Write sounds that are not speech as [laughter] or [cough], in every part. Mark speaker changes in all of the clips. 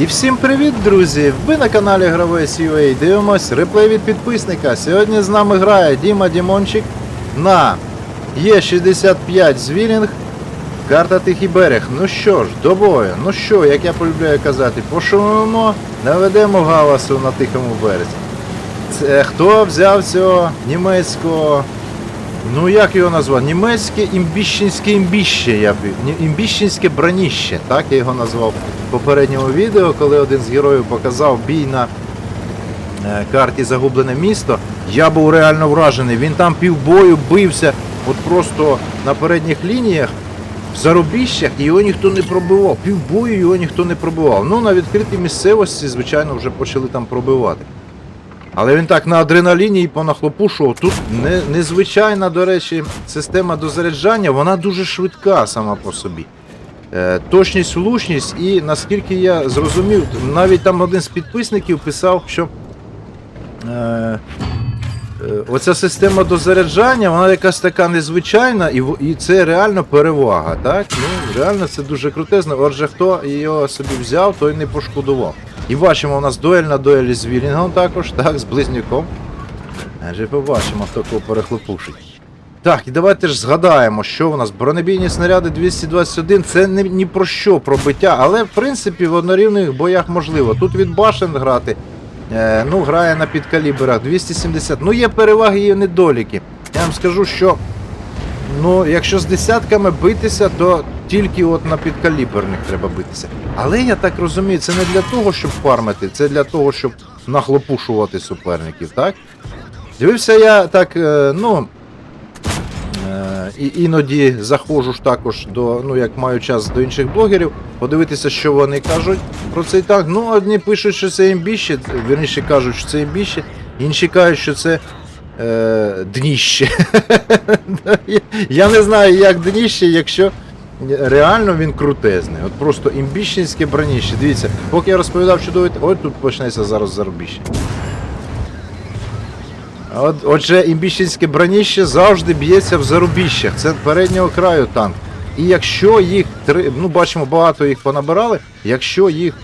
Speaker 1: І всім привіт, друзі! Ви на каналі Гравець UA. Дивимось реплей від підписника. Сьогодні з нами грає Діма Дімончик на Є65 Звілінг. Карта Тихий берег. Ну що ж, до бою. Ну що, як я полюбляю казати, пошумимо, наведемо галасу на тихому березі. Це хто взяв цього німецького. Ну як його назвав? Німецьке імбіщенське імбіще, я б імбіщенське броніще, так я його назвав в попередньому відео, коли один з героїв показав бій на е, карті Загублене місто. Я був реально вражений. Він там півбою бився, от просто на передніх лініях, в зарубіщах, його ніхто не пробивав. Півбою його ніхто не пробивав. Ну, на відкритій місцевості, звичайно, вже почали там пробивати. Але він так на адреналіні і понахлопушував. Тут не, незвичайна, до речі, система дозаряджання, вона дуже швидка сама по собі. Е, точність, влучність, і наскільки я зрозумів, навіть там один з підписників писав, що е, е, оця система дозаряджання, вона якась така незвичайна, і, і це реально перевага. Так? Ну, реально це дуже крутезно. Отже, хто його собі взяв, той не пошкодував. І бачимо, у нас дуель на дуелі з Вілінгом також, так, з близнюком. Адже побачимо, хто кого перехлопушить. Так, і давайте ж згадаємо, що у нас бронебійні снаряди 221 це не ні про що пробиття, але в принципі в однорівних боях можливо. Тут від башен грати. Е, ну, грає на підкаліберах 270. Ну, є переваги і недоліки. Я вам скажу, що ну, якщо з десятками битися, то тільки от на підкаліберних треба битися. Але я так розумію, це не для того, щоб фармити, це для того, щоб нахлопушувати суперників, так? Дивився я так, е, ну. Е, І іноді заходжу ж також до, ну як маю час до інших блогерів, подивитися, що вони кажуть про цей танк. Ну, одні пишуть, що це імбіще, вірніше кажуть, що це імбіще, інші кажуть, що це е, дніще. [laughs] Я не знаю, як дніще, якщо реально він крутезний. От просто імбіщенське броніще. Дивіться, поки я розповідав чудовий. Ой, тут почнеться зараз заробіще. От, отже, імбіщенське броніще завжди б'ється в зарубіщах. Це переднього краю танк. І якщо їх ну бачимо, багато їх понабирали. Якщо їх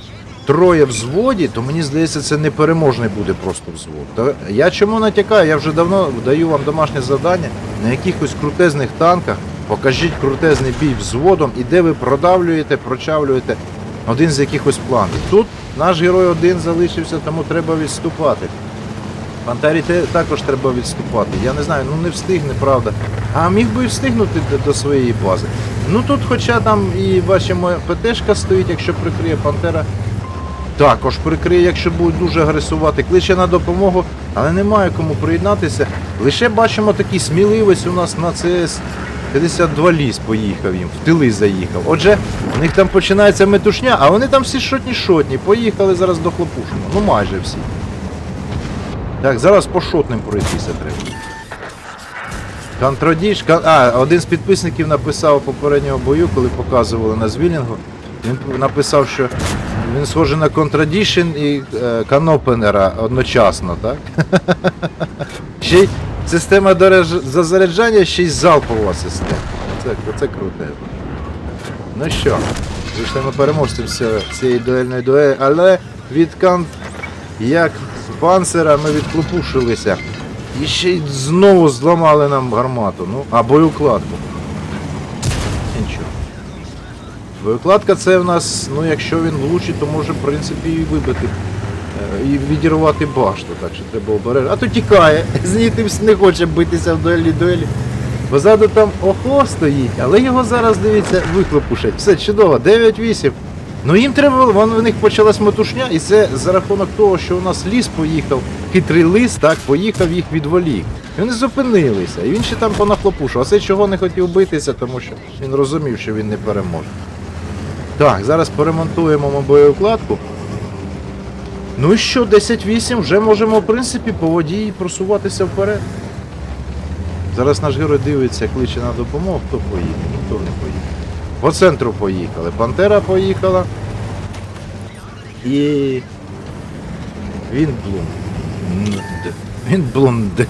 Speaker 1: троє в зводі, то мені здається, це непереможний буде просто взвод. Я чому натякаю? Я вже давно даю вам домашнє завдання на якихось крутезних танках. Покажіть крутезний бій взводом, і де ви продавлюєте, прочавлюєте один з якихось планів. Тут наш герой один залишився, тому треба відступати. Пантері також треба відступати. Я не знаю, ну не встигне, правда. А міг би встигнути до, своєї бази. Ну тут, хоча там і бачимо, ПТшка стоїть, якщо прикриє Пантера. Також прикриє, якщо будуть дуже агресувати. Кличе на допомогу, але немає кому приєднатися. Лише бачимо такий сміливець у нас на ЦС 52 ліс поїхав їм, в тили заїхав. Отже, у них там починається метушня, а вони там всі шотні-шотні. Поїхали зараз до хлопушного. Ну майже всі. Так, зараз по шотним пройтися треба. Контрадіж. кон- А, один з підписників написав попереднього бою, коли показували на звілінгу. Він написав, що він схожий на Contradition і е, Канопенера одночасно, так? [laughs] ще й система дореж- зазаряджання, ще й залпова система. Це, це круте. Ну що, вийшли ми переможцем цієї- дуельної дуелі, але від кан... як панцера ми відклопушилися. І ще й знову зламали нам гармату. Ну, а боєукладку. Нічого. Боєукладка це в нас, ну якщо він влучить, то може в принципі і вибити. І відірвати башту, так що треба обережно. А то тікає, з ним не хоче битися в дуелі дуелі. Позаду там охо стоїть, але його зараз, дивіться, виклопушать. Все чудово, 9-8. Ну їм треба, вон у них почалась мотушня, і це за рахунок того, що у нас ліс поїхав, хитрий лис, так, поїхав їх відволік. І вони зупинилися, і він ще там понахлопушив. А це чого не хотів битися, тому що він розумів, що він не переможе. Так, зараз поремонтуємо боєукладку. Ну і що, 10-8, вже можемо, в принципі, по воді просуватися вперед. Зараз наш герой дивиться, кличе на допомогу, хто поїде, ніхто не поїде. По центру поїхали. Пантера поїхала. І. Він блунд. Він блунде.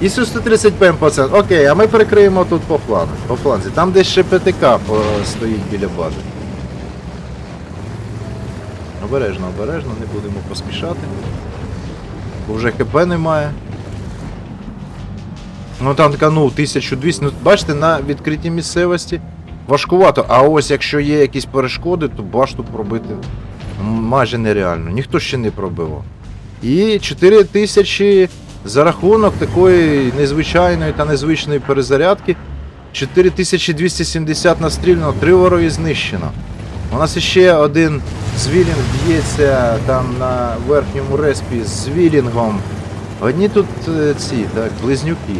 Speaker 1: І су 130 ПМ по центру. Окей, а ми прикриємо тут по флангу. По фланзі. Там десь ще ПТК стоїть біля бази. Обережно, обережно, не будемо поспішати. Бо вже ХП немає. Ну там така, ну, 1200. Ну, бачите, на відкритій місцевості важкувато. А ось якщо є якісь перешкоди, то башту пробити майже нереально. Ніхто ще не пробивав. І 4000 за рахунок такої незвичайної та незвичної перезарядки. 4270 настріляно, три вороги знищено. У нас ще один звілінг б'ється там на верхньому респі з звілінгом. Одні тут е, ці, так, близнюки.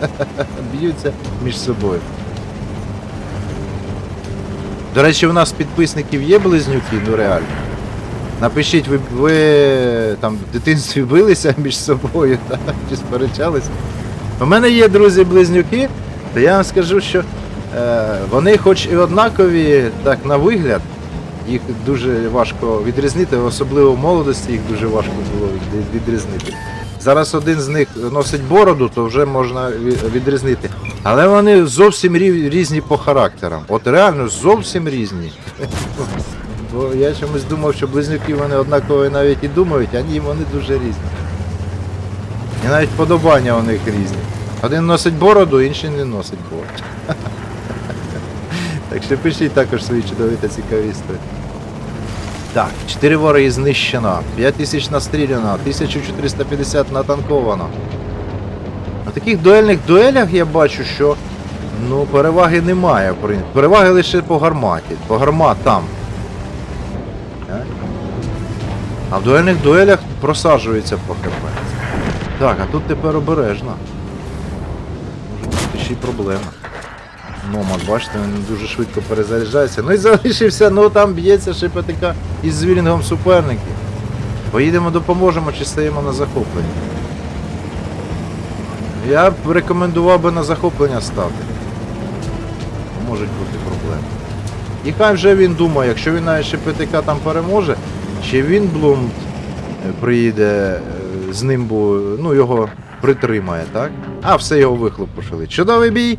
Speaker 1: [laughs] Б'ються між собою. До речі, у нас підписників є близнюки, ну реально. Напишіть, ви, ви там в дитинстві билися між собою, [laughs] так, чи сперечалися. У мене є друзі-близнюки, то я вам скажу, що вони хоч і однакові, так на вигляд, їх дуже важко відрізнити, особливо в молодості їх дуже важко було відрізнити. Зараз один з них носить бороду, то вже можна відрізнити. Але вони зовсім різні по характерам. От реально зовсім різні. [laughs] Бо я чомусь думав, що близнюки вони однакові навіть і думають, а ні, вони дуже різні. І навіть подобання у них різні. Один носить бороду, інший не носить бороду. [laughs] Так що пишіть також свої чудові та цікаві історії. Так, 4 вороги знищено, 5000 настріляно, 1450 натанковано. На таких дуельних дуелях я бачу, що ну, переваги немає. Переваги лише по гарматі, по гарматам. А в дуельних дуелях просаджується по ХП. Так, а тут тепер обережно. Може бути ще й проблема. Номад, бачите, він дуже швидко перезаряджається. Ну і залишився, ну там б'ється ще із звілінгом суперників. Поїдемо, допоможемо чи стаємо на захоплення. Я б рекомендував би на захоплення стати. Можуть бути проблеми. І хай вже він думає, якщо він навіть ще ПТК там переможе, чи він Блум е, приїде е, з ним, бо ну, його притримає, так? А все його вихлопушили. Чудовий бій,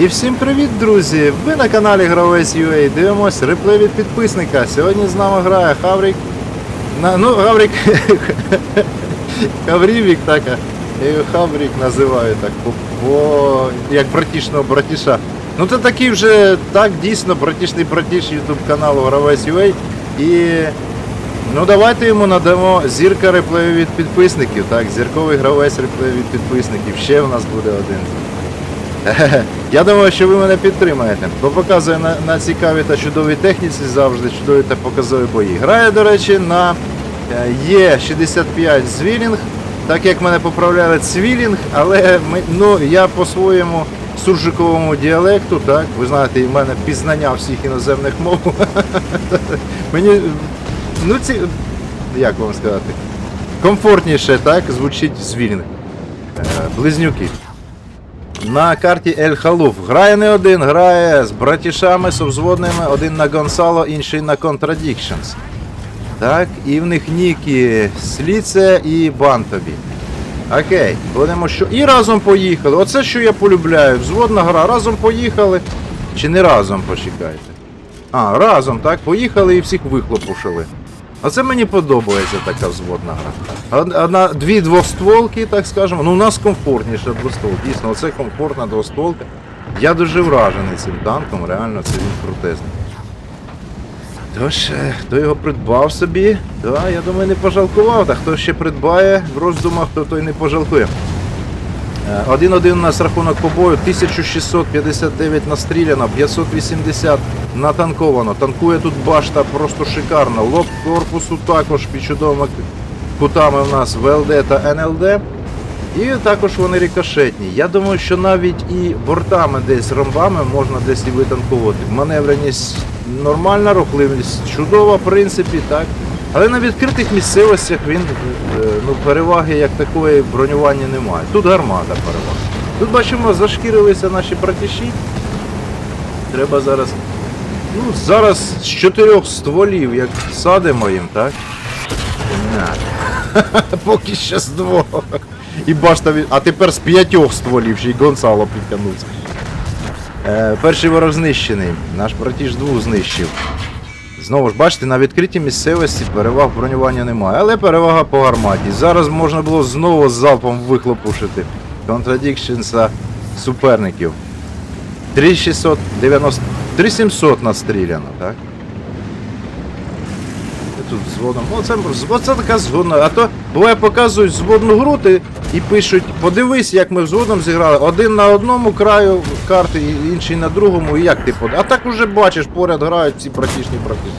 Speaker 1: І всім привіт, друзі! Ви на каналі Гравець UA. Дивимось реплей від підписника. Сьогодні з нами грає Хаврік. На, ну, Гаврік. [laughs] Хаврівік так. Я його Хаврік називаю так. Бо як братішного братіша. Ну це такий вже так дійсно братішний братіш ютуб каналу Гравець UA. І ну давайте йому надамо зірка реплею від підписників. Так, зірковий гравець реплею від підписників. Ще в нас буде один. [laughs] Я думаю, що ви мене підтримаєте, бо показує на, на цікавій та чудовій техніці завжди чудові та показові бої. Грає, до речі, на е, Є65 звілінг, так як мене поправляли цвілінг, але ми, ну, я по своєму суржиковому діалекту, так, ви знаєте, в мене пізнання всіх іноземних мов. [laughs] Мені, ну ці, як вам сказати, комфортніше так звучить звілінг. Е, Близнюки. На карті Ель Халуф. Грає не один, грає з братішами, совзводними, один на Гонсало, інший на Contradictions. Так, і в них ніки Сліце і Бантові. Окей, будемо що. І разом поїхали. Оце що я полюбляю. Взводна гра. Разом поїхали. Чи не разом почекайте? А, разом, так, поїхали і всіх вихлопушили. Оце мені подобається така взводна гра. Од- Одна, дві двостволки, так скажемо. Ну, у нас комфортніше двостволка. Дійсно, оце комфортна двостволка. Я дуже вражений цим танком, реально це він крутезний. Тож, е, хто його придбав собі, да, я думаю, не пожалкував. Та хто ще придбає в роздумах, то той не пожалкує. Е, 1-1 у нас рахунок побою, 1659 настріляно, 580 натанковано. Танкує тут башта просто шикарно. Лоб корпусу також під чудовими кутами у нас ВЛД та НЛД. І також вони рикошетні. Я думаю, що навіть і бортами десь ромбами можна десь і витанкувати. Маневреність нормальна, рухливість чудова, в принципі, так. Але на відкритих місцевостях він е, ну, переваги як такої бронювання немає. Тут гармата перевага. Тут бачимо, зашкірилися наші братіші. Треба зараз. Ну, зараз з чотирьох стволів, як садимо їм, так? [laughs] Поки ще з двох. І башта від... А тепер з п'ятьох стволів ще й Гонсало підтягнувся. Е, перший ворог знищений. Наш братіж двох знищив. Знову ж бачите, на відкритій місцевості переваг бронювання немає, але перевага по гарматі. Зараз можна було знову залпом вихлопушити контрадікшенса суперників. 3690. 3700 настріляно, так? Тут зводом. Оце, оце така згодна. А то буває показують зводну гру ти, і пишуть, подивись, як ми взводом зіграли. Один на одному краю карти, інший на другому, і як ти под. А так уже бачиш, поряд грають ці братішні брати.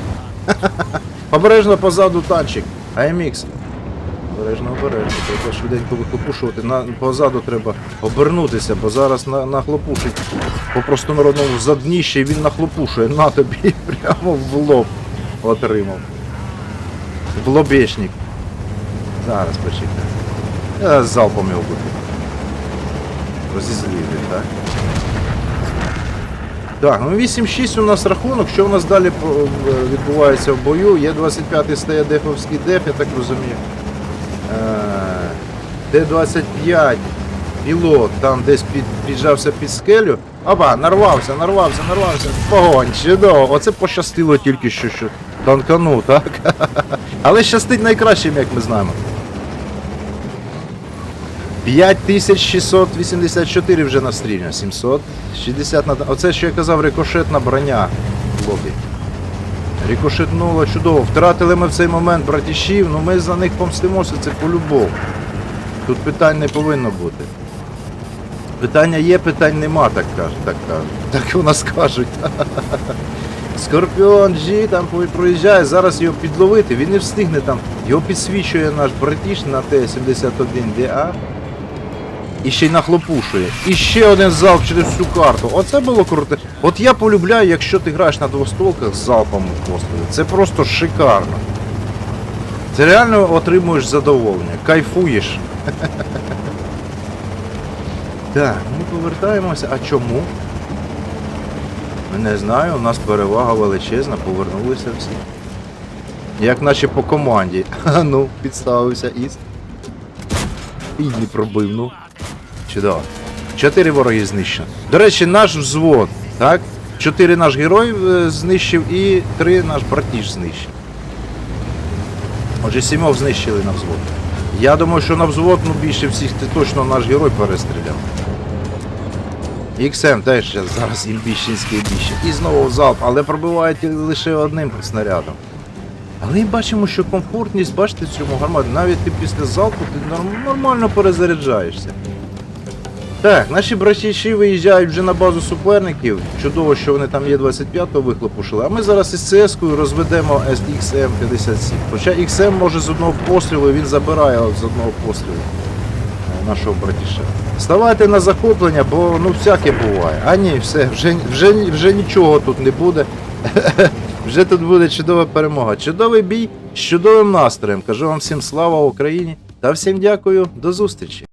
Speaker 1: [laughs] Обережно позаду танчик. AMX. Обережно, обережно. Треба швиденько вихлопушувати. На, позаду треба обернутися, бо зараз на, нахлопушить по простонародному задніще він нахлопушує. На тобі [laughs] прямо в лоб отримав. В лобешник. Зараз почекай. Я залпом його буду. Розізліти, так? Так, ну 8-6 у нас рахунок. Що у нас далі відбувається в бою? Є 25-й стає дефовський деф, я так розумію. Е, Д-25 пілот там десь під, піджався під скелю. Опа, нарвався, нарвався, нарвався. Погонь, чудово. Оце пощастило тільки що, що танкану, так? [laughs] Але щастить найкращим, як ми знаємо. 5684 вже настріляно, 760 на... Оце, що я казав, рикошетна броня, хлопці. Рикошетнуло чудово. Втратили ми в цей момент братішів, ну ми за них помстимося, це по-любому. Тут питань не повинно бути. Питання є, питань нема, так кажуть, так кажуть. Так у нас кажуть. [laughs] Скорпіон G там проїжджає, зараз його підловити, він не встигне там. Його підсвічує наш братіш на Т-71ДА. І ще й нахлопушує. І ще один залп через всю карту. Оце було круте. От я полюбляю, якщо ти граєш на двостолках з залпом у пострілі. Це просто шикарно. Ти реально отримуєш задоволення, кайфуєш. [laughs] Так, ми повертаємося. А чому? Не знаю, у нас перевага величезна, повернулися всі. Як наче по команді. [laughs] А ну, підставився іс. І не пробив, ну. Чудово. Чотири вороги знищено. До речі, наш взвод, так? Чотири наш герой е, знищив і три наш братіж знищив. Отже, сімох знищили на взвод. Я думаю, що на взвод ну, більше всіх ти точно наш герой перестріляв. XM теж зараз імбіщенський більше. І знову в залп, але пробиває ті- лише одним снарядом. Але і бачимо, що комфортність, бачите, в цьому гарматі, навіть ти після залпу ти норм- нормально перезаряджаєшся. Так, наші братіші виїжджають вже на базу суперників. Чудово, що вони там є 25-го вихлопушили. А ми зараз із CS-кою розведемо XM57. Хоча XM може з одного пострілу, він забирає з одного пострілу е, нашого братіша. Ставайте на захоплення, бо ну всяке буває. А ні, все, вже, вже, вже нічого тут не буде. [laughs] Вже тут буде чудова перемога. Чудовий бій з чудовим настроєм. Кажу вам всім слава Україні та всім дякую, до зустрічі.